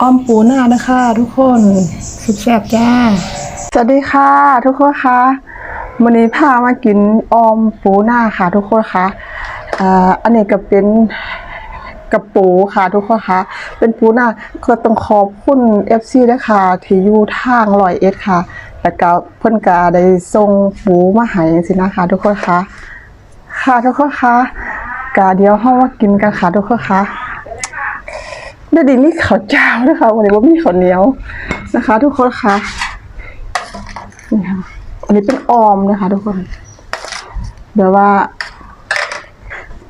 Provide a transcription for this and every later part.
อ้อมปูหน้านะคะทุกคนสุดแซ่บจ้า สวัสดีค่ะ ทุกคนคะวันนี้พามากินออมปูหน้าค่ะ ทุกคนคะอ่าอันนี้ก็เป็นกระปูค่ะทุกคนคะเป็นปูหน้าก็ต้องขอบคุณ FC ด้วยค่ะที่อยู่ทางลอยเอ็ดค่ะ แล้วก็เพิ่นก็ได้ส่งปูมาให้สินะคะ ทุกคนคะค่ะทุกคนคะกะเดียวเฮามากินกันค่ะทุกคนคะ ได้ดีนี่ข้าวเจ้านะคะวันนี้ว่ามีข้าวเหนียวนะคะ ทุกคนคะนี่ค่ะอันนี้เป็นออมนะคะ ทุกคน เดี๋ยวว่า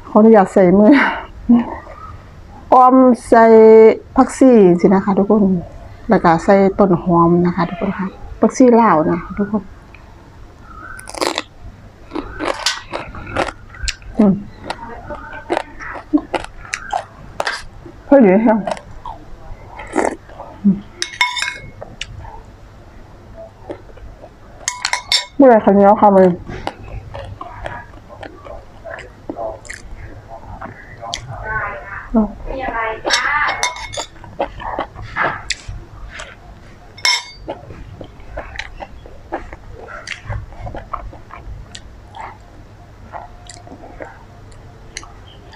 เขาอนุญาตใส่มือออมใส่ผักซี่สินะคะ ทุกคนแล้วก็ใส่ต้นหอมนะคะ ทุกคนค่ะผักซี่ลาวนะะทุกคนอืมพอดีค่ะ เมื่อไรคันนี้ค่ะมัน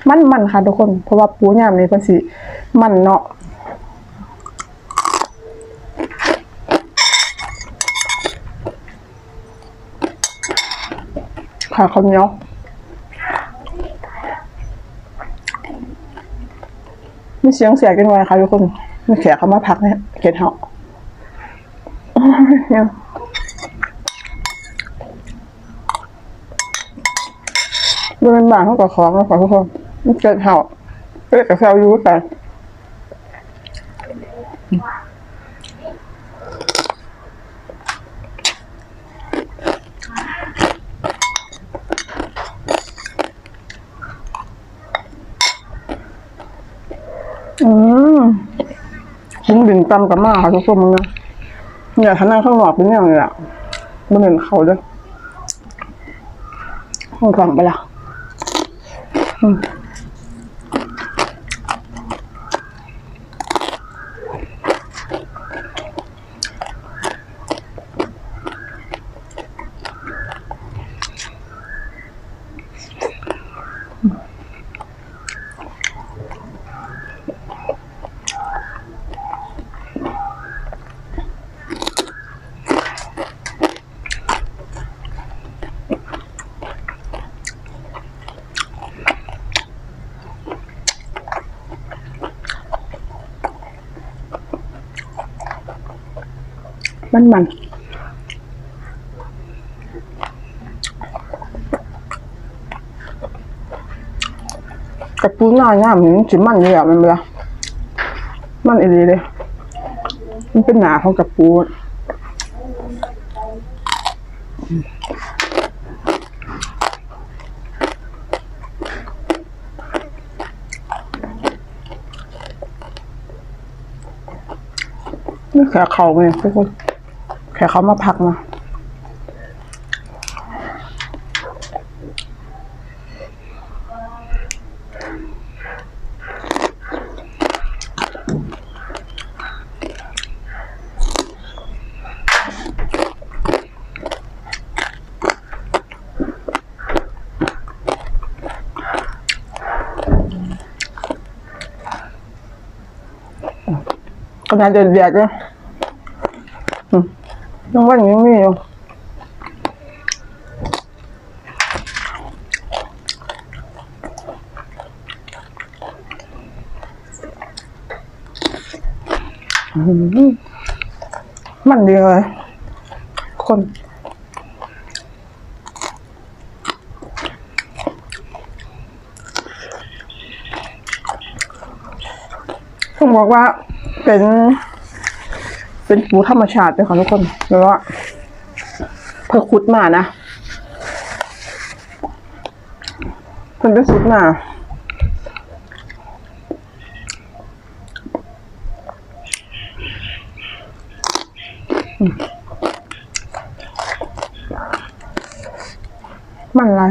มันมันค่ะทุกคน เพราะว่าปูยามนี้เป็นสิมันเนาะ ขาข้าเนียมีเสียงเสียกันไว้ค่ะทุกคนมีแขกเขามาพักเนี่ยเกตเหาโอ้ยเนี่ยมันเป็นบางเท่ากับของแล้วค่ะทุกคนมันเกตเหาก็เลยกับแซวยูกันอืม ลุงดิ่งตำกับมาค่ะทุกคนมึงนะเนี่ยถ้านั่งข้างนอกเป็นอย่างไรอะมันเห็นเขาด้วยห้องฟังไปละอืม มันมันกระปูหน้าย่ามนี่จิมันเลยอะมันเวลามันอีดีเลยมันเป็นหนาของกระปูนี่แขกเข่าไงทุกคน แขกเขามาพักมาก็น่าจะเดือดเลยอืม ยังว่าอย่างนี้ไม่อยู่อืมมันดีเลยคนต้องบอกว่าเป็น เป็นปูธรรมชาติเลยค่ะทุกคนแล้วว่าเพิ่งขุดมานะเพิ่งไปขุดมาอืมมันอะไร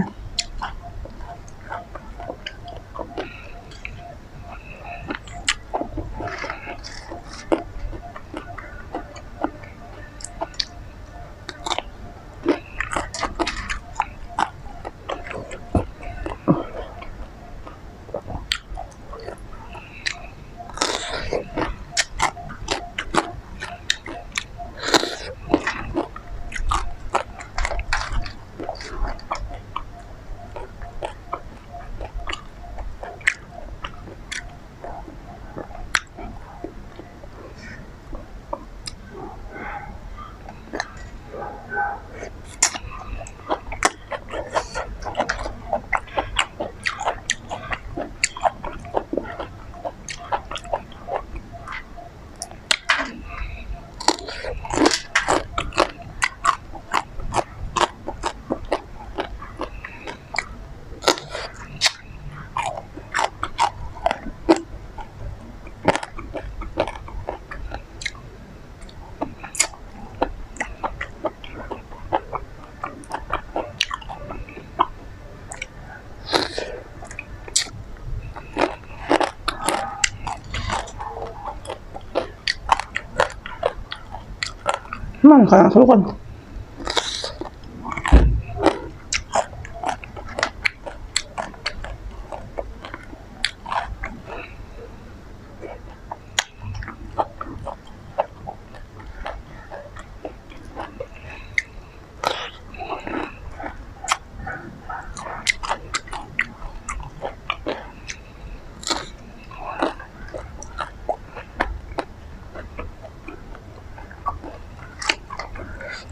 มันขนาดทุก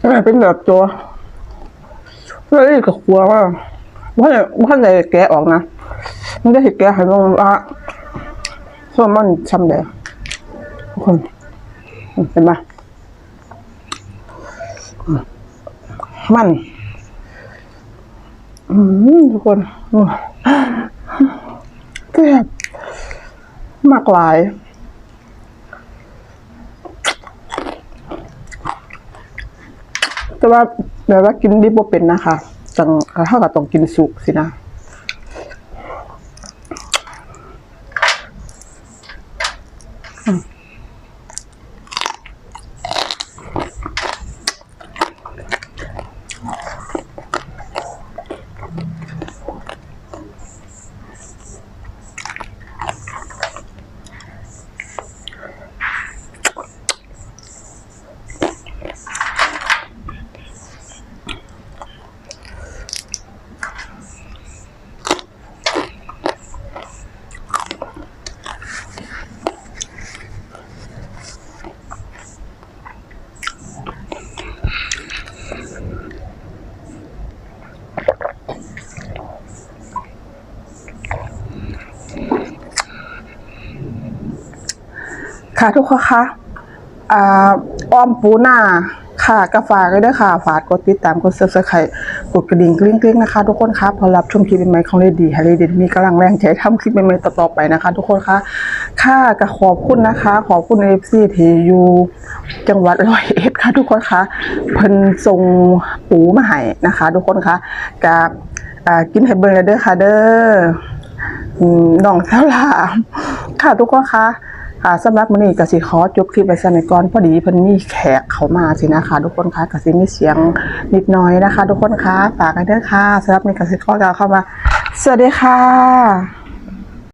คนเป็นแบบตัวเลยกับครัวว่าว่าว่าไหนแกะออกนะมันจะเห็นแกะห้มันว่าส่วนมันช้ำแดงทุกคนเห็นไหมมันอืมทุกคนแซ่บมากหลาย แต่ว่าแบบว่ากินดิบบ่เป็นนะคะจังเท่ากับต้องกินสุกสินะ ค่ะทุกคนคะอ่าอ้อมปูนาค่ะกาฝากได้วยค่ะ ฝากกดติดตามกดซับสไครต์กดกระดิ่งกริ๊งกนะคะ ทุกคนคะพอรับชมคลิปใหม่ของเลดีให้เลดีมีกำลังแรงใจทำคลิปใหม่ๆต่อๆไปนะคะ ทุกคนคะค่ะก็ขอบคุณนะคะ ขอบคุณเอฟซีทียูจังหวัดร้อยเอ็ดค่ะ ทุกคนคะเพิ่นส่งปูมาให้นะคะ ทุกคนคะกับกินให้เบิ่งเลยเด้อค่ะเด้อน้องสาวหลามค่ะทุกคนคะ ค่ะสำหรับมื้อนี้ก็สิขอจบคลิปไว้ซะในก่อนพอดีเพิ่นมีแขกเขามาสินะคะทุกคนคะก็สิมีเสียงนิดน้อยนะคะ ทุกคนคะฝากกันเด้อค่ะสำหรับนี้ก็สิขอกล่าวเข้ามา สวัสดีค่ะ